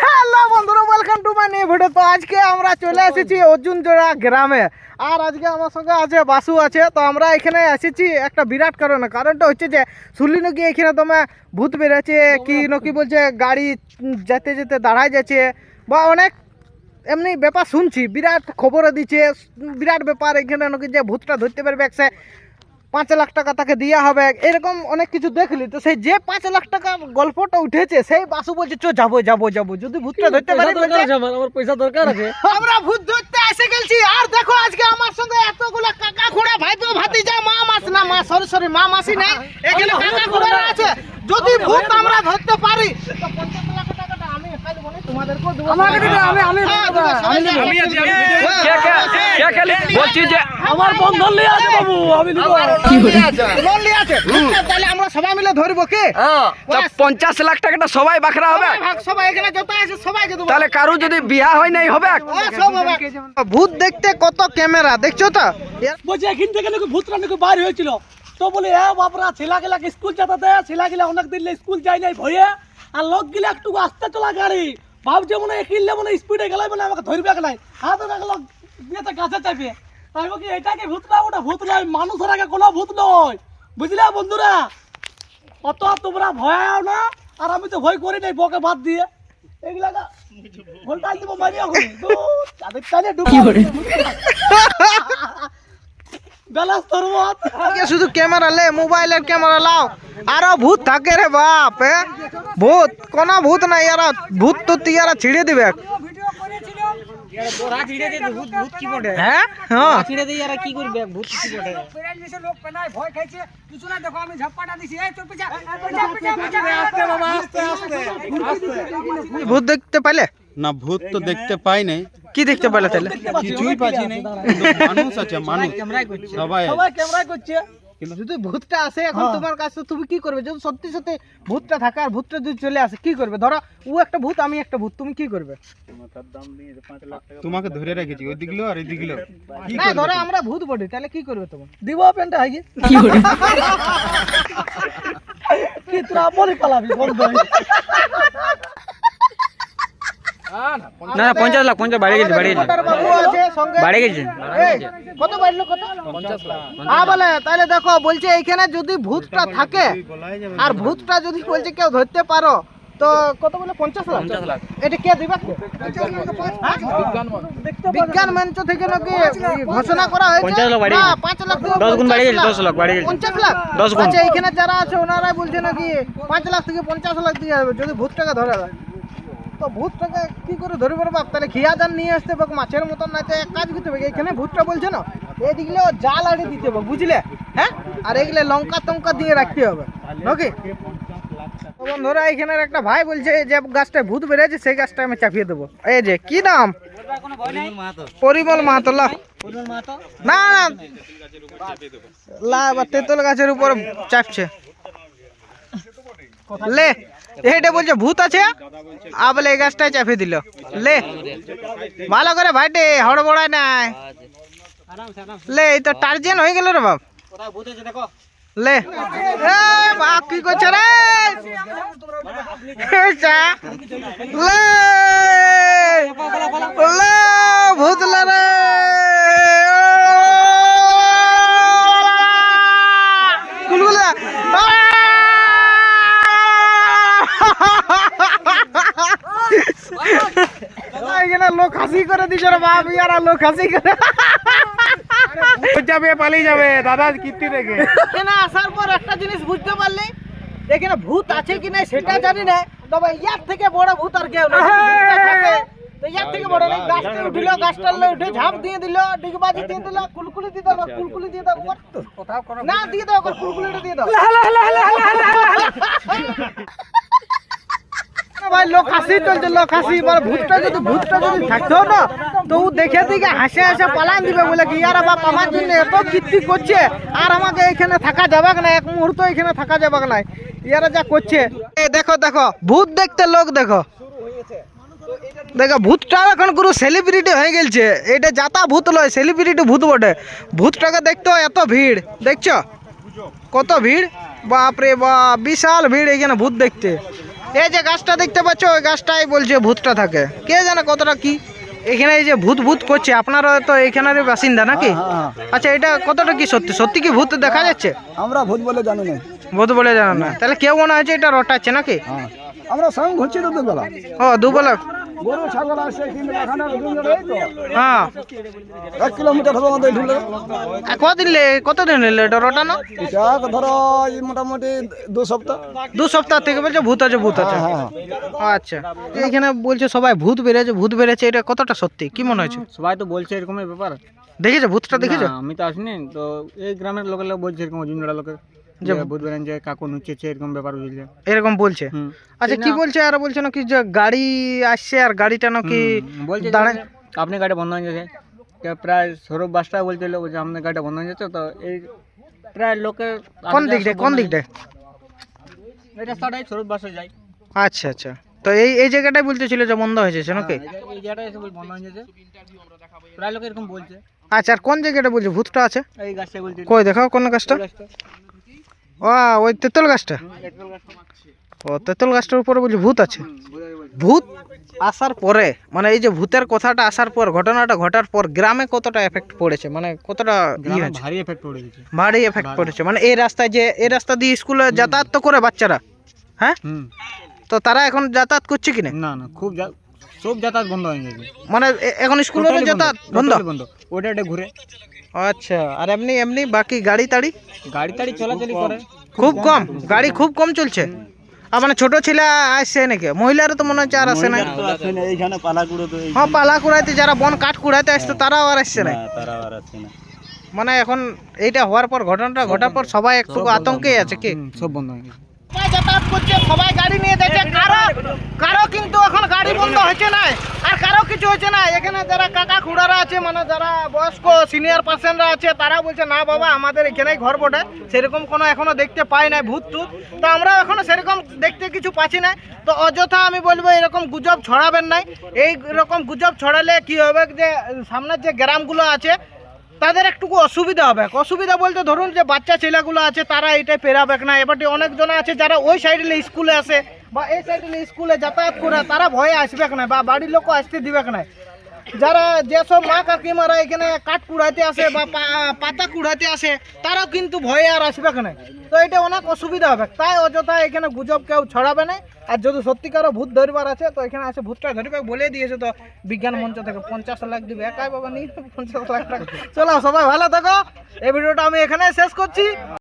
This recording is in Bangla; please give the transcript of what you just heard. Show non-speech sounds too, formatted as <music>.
হ্যালো বন্ধুরা welcome to my new video তো আজকে আমরা চলে এসেছি অর্জুন জোড়া গ্রামে। আর আজকে আমার সঙ্গে আছে, বাসু আছে। তো আমরা এখানে এসেছি একটা বিরাট কারণে। কারণটা হচ্ছে যে, শুনলি নাকি এখানে তোমার ভূত বেরোচ্ছে কি নাকি বলছে? গাড়ি যেতে যেতে দাঁড়ায় যাচ্ছে। বা অনেক এমনি ব্যাপার শুনছি। বিরাট খবরও দিচ্ছে। বিরাট ব্যাপার এখানে নাকি যে ভূতটা ধরতে পারবে সে পাঁচ লাখ টাকা তাকে দেওয়া হবে। এরকম অনেক কিছু দেখলি। তো সেই যে পাঁচ লাখ টাকা গল্পটা উঠেছে সেই বাসু বলছে চো যাব যাব যাব। যদি ভূতটা ধরতে পারি আমার পয়সা দরকার আছে। <laughs> আমরা ভূত ধরতে এসে গেছি। আর দেখো আজকে আমার সঙ্গে এতগুলো কাকা খুড়া ভাইপো ভাতিজা মা মাস না মা সরি সরি মা মাসি নাই। এখানে কাকা খুড়া আছে। যদি ভূত আমরা ধরতে পারি তো পঞ্চাশ লাখ আমার বন্ধন নিয়ে আছে বাবু আমি নিব লোন নিয়ে আছে তাহলে আমরা সবাই মিলে ধরবো কি? পঞ্চাশ লাখ টাকাটা সবাই বাখরা হবে। সবাই এখানে যত আছে সবাইকে দেবো। তাহলে কারও যদি বিয়া হয় নাই হবে ভূত দেখতে কত ক্যামেরা দেখছ তো? বলছে এখান থেকে নাকি ভূতরা নাকি বাইর হয়েছিল। তো বলে হ্যাঁ বাপরা ছেলা গেলা স্কুল যেতে দেয়? ছেলা গেলা অনেক দিন স্কুল যায় নাই ভয়ে? আর লোক গিলা একটু আসতে চলা গাড়ি ভাবছে মনে হয় একিলে মনে স্পিডে গেলাই মানে আমাকে ধরবে নাই হাতে রাখল বিয়েতে গাছে চাপে তাই কি এটাকে ভূত না ওটা ভূত নয় মানুষের আগে কোনো ভূত নয়। বুঝলে বন্ধুরা? অত তোমরা ভয় আও না আর আমি তো ভয় করি নাই বকে বাদ দিয়ে। এগুলা ভোল্টাল দিব মারিয়া করি। তাদের চালে ডুবো। <laughs> বেলাস তরমত আজকে শুধু ক্যামেরা লে মোবাইলের ক্যামেরা লাও আরও ভূত থাকে রে বাপ এ? ভূত কোন ভূত নাই ইয়ারা ভূত তো তিয়ারা ছিড়ে দিবে হ্যাঁ হ্যাঁ ভূত দেখতে পাইলে না ভূত তো দেখতে পাই নাই কি দেখতে পাইলে তাহলে কিছুই পাচ্ছি কিন্তু মানুষ আছে মানুষ। সবাই। সবাই ক্যামেরা করছে। কিন্তু যদি ভূতটা আসে এখন তোমার কাছে তুমি কি করবে? যদি সত্যি সত্যি ভূতটা থাকে আর ভূতটা যদি চলে আসে কি করবে? ধরো ও একটা ভূত আমি একটা ভূত তুমি কি করবে? তোমাকে ধরে রেখেছি ওই দিকলো আর এই দিকলো। না ধরো আমরা ভূত বলি তাহলে কি করবে তোমার? দিব প্যান্টটা হাগি কি <laughs> তোরা বলি পালাবি বন্ধ। না না পঞ্চাশ লাখ পঞ্চাশ বাড়ি গেছে বাড়ি গেছে। বাড়ি গেছে। কত বাড়লো কত? হ্যাঁ বলে তাহলে দেখো বলছে এইখানে যদি ভূতটা থাকে আর ভূতটা যদি বলছে কেউ ধরতে পারো তো কত বলে পঞ্চাশ লাখ? এটা কে দিবে? বিজ্ঞান মঞ্চ থেকে নাকি ঘোষণা করা হয়েছে? লাখ পাঁচ লাখ দশ গুণ বাড়িয়ে গেছে, দশ লাখ বাড়িয়ে গেছে। পঞ্চাশ লাখ? দশ গুণ। আচ্ছা এখানে যারা আছে ওনারাই বলছে নাকি পাঁচ লাখ থেকে পঞ্চাশ লাখ দিয়ে যাবে যদি ভূতটাকে ধরে দেয়। তো ভূতটাকে কি করে ধরবে রে বাপ? তাহলে খিয়া জান নিয়ে আসতে হবে মাছের মতন না এক কাজ করতে হবে। এখানে ভূতটা বলছে না এদিকে ও জাল আড়ে দিতে হবে বুঝলে? হ্যাঁ? আর এগুলো লঙ্কা টঙ্কা দিয়ে রাখতে হবে ওকে বন্ধুরা এখানের একটা ভাই বলছে যে গাছটায় ভূত বেড়েছে সেই গাছটা আমি চাপিয়ে দেবো। এই যে কি নাম? পরিমল মাহাতো। না না। তেঁতুল গাছের উপর চাপছে। লে। এইটা বলছে ভূত আছে আ বলে এই গাছটাই চাপিয়ে দিল লে ভালো করে ভাইটে হড়বড়ায় নাই লে এই তো টার্জেন হয়ে গেল রে বাপ লে বাপ কি করছে রে। লে লে ভূতলা রে এখানে লোক হাসি করে দিছে রে বাপ ইয়ারা লোক হাসি করে। যাবে পালিয়ে যাবে। দাদা কীর্তি দেখে। এখানে আসার পর একটা জিনিস বুঝতে পারলি এখানে ভূত আছে কি না সেটা জানি না তবে ইয়ার থেকে বড় ভূত আর কেউ নেই। ইয়ার থেকে বড় নেই। গাছটা উঠিল লে উঠে ঝাঁপ দিয়ে দিল ডিগবাজি দিয়ে দিল কুলকুলি দিয়ে দিল কুলকুলি দিয়ে দাও না দিয়ে দাও কুলকুলিটা দিয়ে দাও। লোক হাসি চলছে লোক হাসি মানে ভূতটা যদি ভূতটা যদি থাকতো না, তো ও দেখে দিকে হাসে হাসে পালান দিবে বলে কি, ইয়ার বাপ, আমার জন্য এত কীর্তি করছে, আর আমাকে এখানে থাকা যাবে না, এক মুহূর্ত এখানে থাকা যাবে না। ইয়ারা যা করছে দেখো দেখো, ভূত দেখতে লোক, দেখো। দেখো ভূতটা এখন পুরো সেলিব্রিটি হয়ে গেছে এটা যাতা ভূত লয় সেলিব্রিটি ভূত বটে। ভূতটাকে দেখতে এত ভিড়, দেখছ? কত ভিড়? বাপরে বাপ, বিশাল ভিড় এখানে ভূত দেখতে। এই যে গাছটা দেখতে পাচ্ছ ওই গাছটাই বলছে ভূতটা থাকে। কে জানে কতটা কি? এখানে এই যে ভূত ভূত করছে আপনারা তো এখানের বাসিন্দা নাকি? আচ্ছা এটা কতটা কি সত্যি? সত্যি কি ভূত দেখা যাচ্ছে? আমরা ভূত বলে জানি না। ভূত বলে জানো না। তাহলে কেউ মনে হয়েছে এটা রটাচ্ছে নাকি? আমরা সঙ্গ ঘুরছি তো দুবেলা ও দুবেলা গরু ছাগল আসে কিন্তু এখানে হ্যাঁ। এক কিলোমিটার হবে আমাদের ঢুলে। আর কদিন লে- কতদিন এলো এটা রটানো? ধরো এই মোটামুটি দু সপ্তাহ। দু সপ্তাহ থেকে বলছে ভূত আছে ভূত আছে। হ্যাঁ আচ্ছা। তো এখানে বলছে সবাই ভূত বেড়েছে ভূত বেড়েছে এটা কতটা সত্যি? কি মনে হচ্ছে সবাই তো বলছে এরকমের ব্যাপার। দেখেছ ভূতটা দেখেছ? আমি তো আসিনি তো এই গ্রামের লোকের লোক বলছে এরকম জোড়া লোকের। যে বুধ বেরেন যে কাকু নুচেছে এরকম ব্যাপার বুঝলে। এরকম বলছে? আচ্ছা কি বলছে? আর বলছে নাকি যে গাড়ি আসছে আর গাড়িটা নাকি বলছে দাঁড়ায় আপনি গাড়ি বন্ধ হয়ে তো প্রায় সৌরভ বাসটা বলছিল যে আপনার গাড়িটা বন্ধ হয়ে যাচ্ছে তো এই প্রায় লোকের কোন দিকটা কোন দিকটা এই রাস্তাটাই সৌরভ বাসে যায়। আচ্ছা আচ্ছা। তো এই এই জায়গাটাই বলতেছিল যে বন্ধ হয়েছে নাকি? হ্যাঁ, এই- এই জায়গাটা বন্ধ যাচ্ছে প্রায় লোক এরকম বলছে। আচ্ছা আর কোন জায়গাটা বলছে? ভূতটা আছে? এই গাছটা বলছে কই দেখাও কোন গাছটা। ও ওই তেঁতুল গাছটা? ও তেঁতুল গাছটার উপরে বলছে ভূত আছে? ভূত আসার পরে মানে এই যে ভূতের কথাটা আসার পর ঘটনাটা ঘটার পর গ্রামে কতটা এফেক্ট পড়েছে? মানে কতটা ভারী এফেক্ট পড়ে ভারী এফেক্ট পড়েছে। মানে এই রাস্তায় যে এই রাস্তা দিয়ে স্কুলে যাতায়াত তো করে বাচ্চারা? হ্যাঁ? তো তারা এখন যাতায়াত করছে কি না? না খুব সব যাতায়াত বন্ধ হয়ে গেছে। মানে এখন Totally যাতায়াত বন্ধ? বন্ধ। ওটা এটা ঘুরে। আচ্ছা আর এমনি এমনি বাকি গাড়ি টাড়ি গাড়ি টাড়ি চলাচলি করে। খুব কম? গাড়ি খুব কম চলছে? আর মানে ছোট ছেলে আসছে নাকি? মহিলারও তো মনে হচ্ছে আর আসে না এইখানে পালাগুড়ো তো হ্যাঁ পালা কুড়াইতে যারা বন কাঠ কুড়াইতে আসতো তারাও আর আসছে না তারা আর আছে না। মানে এখন এইটা হওয়ার পর ঘটনাটা ঘটার পর সবাই একটু আতঙ্কে আছে কি? সব বন্ধ হয়ে গেছে। যাতায়াত করছে গাড়ি নিয়ে কারও কারও কিন্তু এখন গাড়ি বন্ধ হচ্ছে না আর কিছু হচ্ছে না এখানে যারা কাকা আছে মানে যারা বয়স্ক সিনিয়র আছে, তারা বলছে, না বাবা, আমাদের এখানেই ঘর বটে। সেরকম কোনো দেখতে পাই নাই ভূত টুত তো সেরকম দেখতে কিছু পাচ্ছি তো অযথা আমি বলব, এরকম গুজব ছড়াবেন নাই। এই রকম গুজব ছড়ালে কি হবে যে, সামনের যে গ্রামগুলো আছে তাদের একটুকু অসুবিধা হবে। অসুবিধা বলতে ধরুন যে বাচ্চা ছেলেগুলো আছে, তারা এটাই পেরাবে না। এবার অনেকজন আছে যারা ওই সাইডে স্কুলে আসে বা এই সাইডে স্কুলে যাতায়াত করে, তারা ভয়ে আসবেক না বা বাড়ির লোকও আসতে দিবেক না। যারা যেসব মা কাকিমারা এখানে কাঠ কুড়াইতে আসে বা পাতা কুড়াইতে আসে, তারাও কিন্তু ভয়ে আর আসবে না তো এটা অনেক অসুবিধা হবে। তাই অযথা এখানে গুজব কেউ ছড়াবে না। আর যদি সত্যিকারও ভূত ধরবার আছে, তো এখানে আছে ভূতটা ধরবে বলে দিয়েছে তো বিজ্ঞান মঞ্চ থেকে পঞ্চাশ লাখ দিবে। একাই বাবা, নিয়ে পঞ্চাশ লাখ টাকা। চলো সবাই ভালো থাকো। এই ভিডিওটা আমি এখানে শেষ করছি।